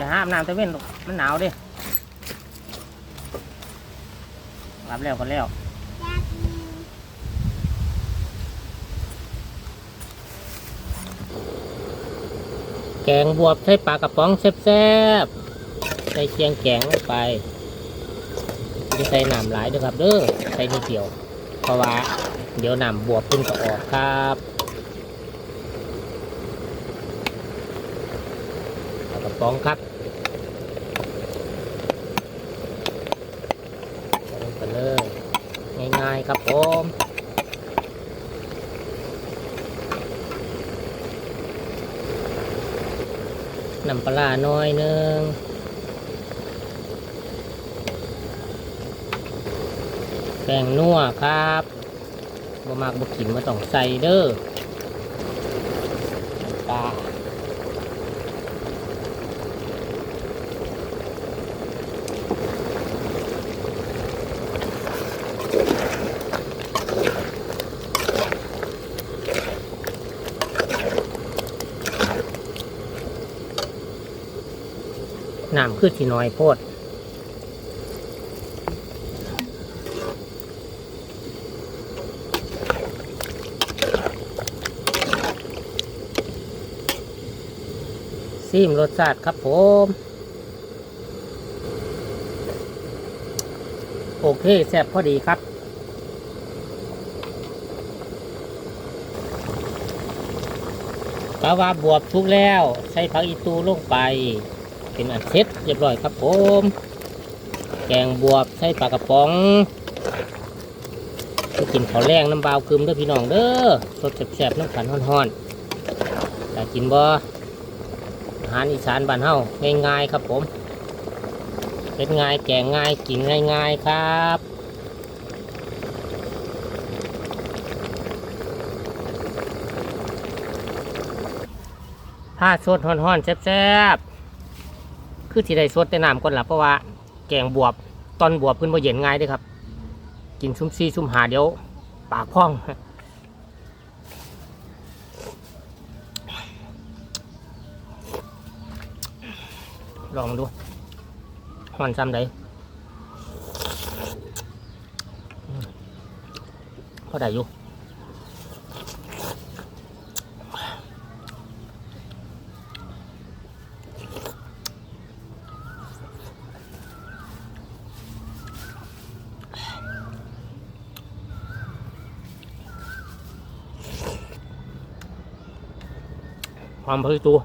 จะห้ามน้ำตะเว้นมันหนาวดิรับแล้วก็แล้วแกงบวบใส่ปลากระป๋องแซ่บๆ ใส่เคียงแกงลงไปจะใส่น้ำหลายด้วยครับเด้อ ใส่นิดเดียว เพราะว่า เดี๋ยวน้ำบวบขึ้นก็ออกครับ ป๋องครับลงไปเลย ง่ายๆครับผมน้ำปลาน้อยหนึงแป้งนัวครับบ่มากบ่กินมาต้องใส่เด้อ น้ำคือสิน้อยโพดซีมรสชาติครับผม โอเคแซ่บพอดีครับกาวาบวบทุกแล้ว ใส่ผักอีตูลงไป เป็นอันเสร็จเรียบร้อยครับผม แกงบวบใส่ปลากระป๋องกินข้าวแรงน้ำเบาคืมเด้อพี่น้องเด้อสดแซ่บๆน้ำขันฮ้อนๆแต่กินบ่อาหารอีสานบ้านเฮาง่ายๆครับผมเป็นง่ายแกงง่ายกินง่ายๆครับถ้าสดฮ้อนๆแซ่บๆ คือที่ได้สดแต่น้ำก่อนละเพราะว่าแกงบวบตอนบวบเพิ่นบ่เย็นง่ายด้อครับ กินชุ่มซี่ชุ่มหาเดี๋ยว ปากพองลองดูหอนซ้ำได้พอได้อยู่ ความพอตัว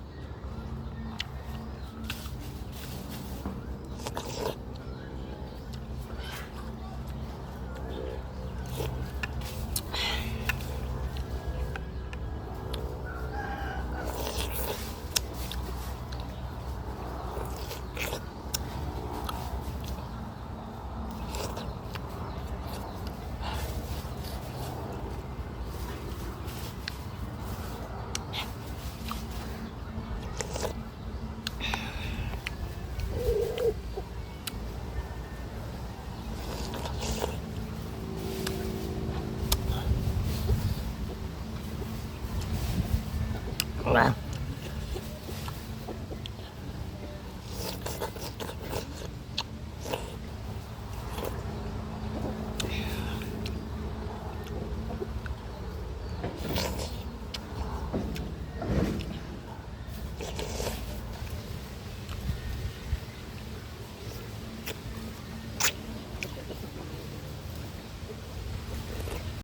นะ